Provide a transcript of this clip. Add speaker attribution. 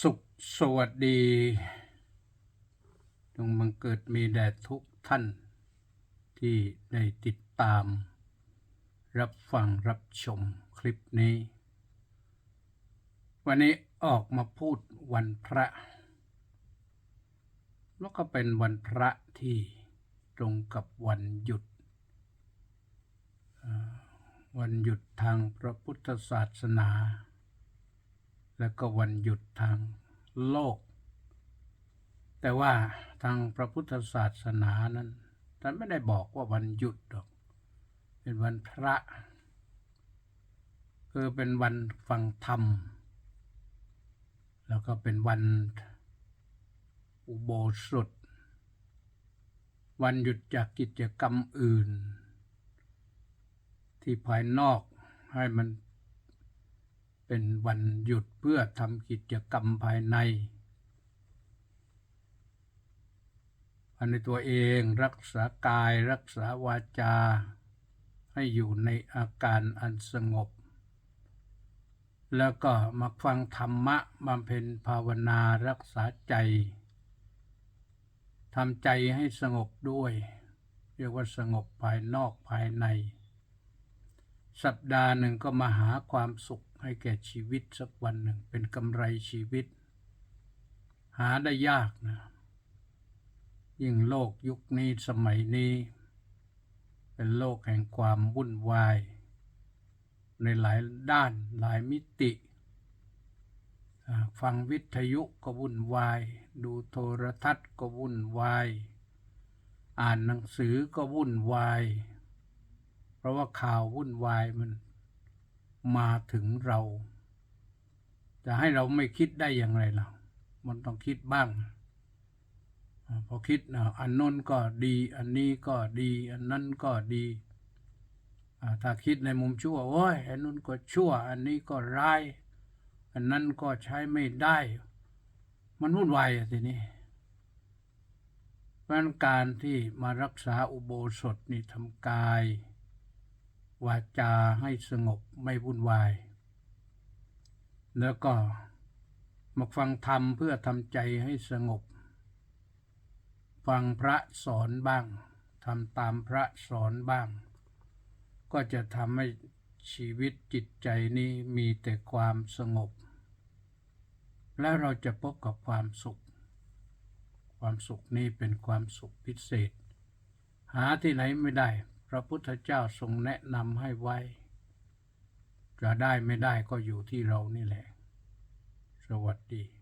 Speaker 1: สุขสวัสดีจงบังเกิดมีแด่ทุกท่าน ที่ได้ติดตาม รับฟังรับชมคลิปนี้ วันนี้ออกมาพูดวันพระ แล้วก็เป็นวันพระที่ตรงกับวันหยุด วันหยุดทางพระพุทธศาสนา แล้วก็วันหยุดทางโลก แต่ว่าทางพระพุทธศาสนานั้นท่านไม่ได้บอกว่าวันหยุดหรอก เป็นวันพระ คือเป็นวันฟังธรรม แล้วก็เป็นวันอุโบสถ วันหยุดจากกิจกรรมอื่น ที่ภายนอกให้มัน เป็นวันหยุดเพื่อทำกิจกรรมภายในภายในตัวเองรักษากายรักษาวาจา ให้อยู่ในอาการอันสงบ แล้วก็มาฟังธรรมะบำเพ็ญภาวนารักษาใจทำใจให้สงบด้วย เรียกว่าสงบภายนอกภายใน สัปดาห์หนึ่งก็มาหาความสุข ให้แก่ชีวิตสักวันหนึ่งเป็นกำไรชีวิต หาได้ยากนะ ยิ่งโลกยุคนี้สมัยนี้ เป็นโลกแห่งความวุ่นวาย ในหลายด้านหลายมิติฟังวิทยุก็วุ่นวาย ดูโทรทัศน์ก็วุ่นวาย อ่านหนังสือก็วุ่นวาย เพราะว่าข่าววุ่นวายมัน มาถึงเรา จะให้เราไม่คิดได้อย่างไรล่ะมันต้องคิดบ้าง พอคิดอันน้นก็ดี อันนี้ก็ดี อันนั้นก็ดีถ้าคิดในมุมชั่วโอ้ยอันนู้นก็ชั่ว อันนี้ก็ร้าย อันนั้นก็ใช้ไม่ได้ มันวุ่นวายทีนี้เพราะการที่มารักษาอุโบสถนี่ทำกาย วาจาให้สงบไม่วุ่นวาย แล้วก็มาฟังธรรมเพื่อทำใจให้สงบ ฟังพระสอนบ้างทำตามพระสอนบ้าง ก็จะทำให้ชีวิตจิตใจนี้มีแต่ความสงบ และเราจะพบกับความสุข ความสุขนี้เป็นความสุขพิเศษ หาที่ไหนไม่ได้ พระพุทธเจ้าทรงแนะนำให้ไว้ จะได้ไม่ได้ก็อยู่ที่เรานี่แหละ สวัสดี